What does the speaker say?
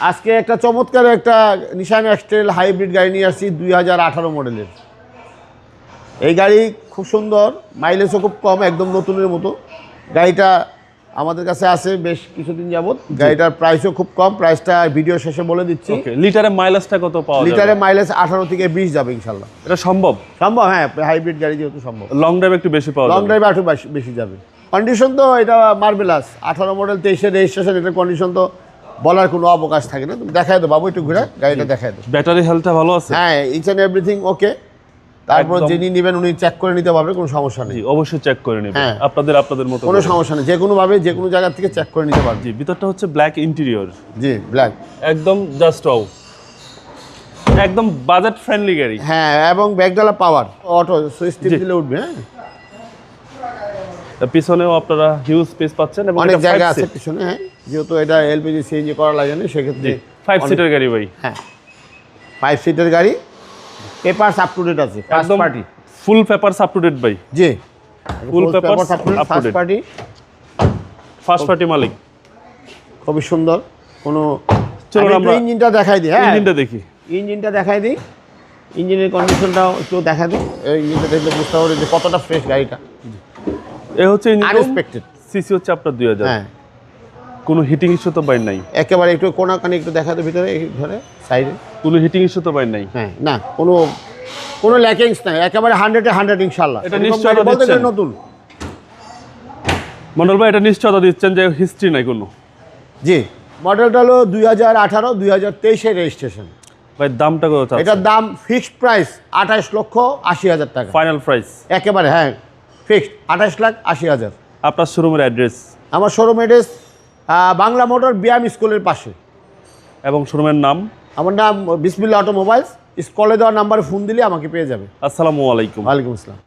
আজকে একটা চমৎকার একটা নিশান এক্সটেল হাইব্রিড গাড়ি নিয়ে আসছি দুই হাজার আঠারো মডেলের। এই গাড়ি খুব সুন্দর মাইলেজও খুব কম একদম নতুনের মতো। গাড়িটা আমাদের কাছে আছে বেশ কিছুদিন যাবত গাড়িটার প্রাইসও খুব কম প্রাইসটা ভিডিও শেষে বলে দিচ্ছি। ওকে লিটারে মাইলেজটা কত পাওয়া লিটারে মাইলেজ আঠারো থেকে বিশ যাবে ইনশাল্লাহ এটা সম্ভব? সম্ভব হ্যাঁ হাইব্রিড গাড়ি যেহেতু সম্ভব। লং ড্রাইভ একটু বেশি পাওয়া লং ড্রাইভে আরও বেশি- বেশি যাবে। কন্ডিশন তো এটা মার্বেলাস আঠারো মডেল তেইশে রেজিস্ট্রেশন এটার কন্ডিশন তো বলার কোনো অবকাশ থাকে না। তুমি দেখাই দো বাবু একটু ঘুরে গাড়িটা দেখাই দো ব্যাটারি হেলথটা ভালো আছে? হ্যাঁ ইচ অ্যান্ড এভরিথিং ওকে তারপর যিনি নেবেন উনি চেক করে নিতে পারবে কোনো সমস্যা নেই। অবশ্যই চেক করে নেবেন হ্যাঁ। আপনাদের আপনাদের মতো কোনো সমস্যা নেই। যে কোনোভাবে যে কোনো জায়গা থেকে চেক করে নিতে পারবে। জি ভিতরটা হচ্ছে ব্ল্যাক ইন্টেরিয়র জি ব্ল্যাক একদম জাস্ট ওয়াও একদম বাজেট ফ্রেন্ডলি গাড়ি। হ্যাঁ এবং ব্যাগডালা পাওয়ার অটো সুইচ টিপ দিলে উঠবে হ্যাঁ। পিছনেও আপনারা হিউজ স্পেস পাচ্ছেন এবং অনেক জায়গা আছে পিছনে হ্যাঁ যেহেতু এটা এলপিজি সিএনজি করা লাগে না সেক্ষেত্রে ফাইভ সিটার গাড়ি ভাই। হ্যাঁ ফাইভ সিটের গাড়ি পেপারস আপ টু ডেট আছে first party full papers up to date ভাই। জি Full papers up to first party first party মালিক। খুবই সুন্দর কোনো চলুন আমরা ইঞ্জিনটা দেখাই দিই হ্যাঁ। ইঞ্জিনটা দেখি। ইঞ্জিনটা দেখাই দিই। ইঞ্জিনের কন্ডিশনটাও একটু দেখা দিই। এই ইঞ্জিনটা দেখলে বুঝতে পারবে যে কতটা ফ্রেশ গাড়িটা। এ হচ্ছে আনএক্সপেক্টেড সিসি হচ্ছে আপনার দুই হাজার। হ্যাঁ। কোনো হিটিং ইস্যু তো বাইর নাই। একেবারে একটু কোনাকানি একটু দেখা দিই ভিতরে এই ধরে সাইডে। কোনো হিটিং ইস্যু তো বাইর নাই। হ্যাঁ না কোনো কোনো ল্যাকিংস নাই একেবারে হান্ড্রেডে হান্ড্রেড ইনশাল্লাহ এটা নিশ্চয়তা দিচ্ছেন। নতুন। মন্ডল ভাই এটা নিশ্চয়তা দিচ্ছেন যে হিস্ট্রি নাই কোনো। জি মডেলটা হলো দুই হাজার আঠারো দুই হাজার তেইশের রেজিস্ট্রেশন ভাই দামটা কত এটার দাম ফিক্সড প্রাইস আঠাশ লক্ষ আশি হাজার টাকা। ফাইনাল প্রাইস একেবারে হ্যাঁ ফিক্সড আঠাশ লাখ আশি হাজার। আপনার শোরুমের অ্যাড্রেস আমার শোরুম অ্যাড্রেস বাংলা মোটর ব্যায়াম স্কুলের পাশে। এবং শোরুমের নাম? আমার নাম বিসমিল্লা অটোমোবাইলস স্কলে দেওয়ার নাম্বারে ফোন দিলে আমাকে পেয়ে যাবে। আসসালামু আলাইকুম। ওয়ালাইকুম আসসালাম।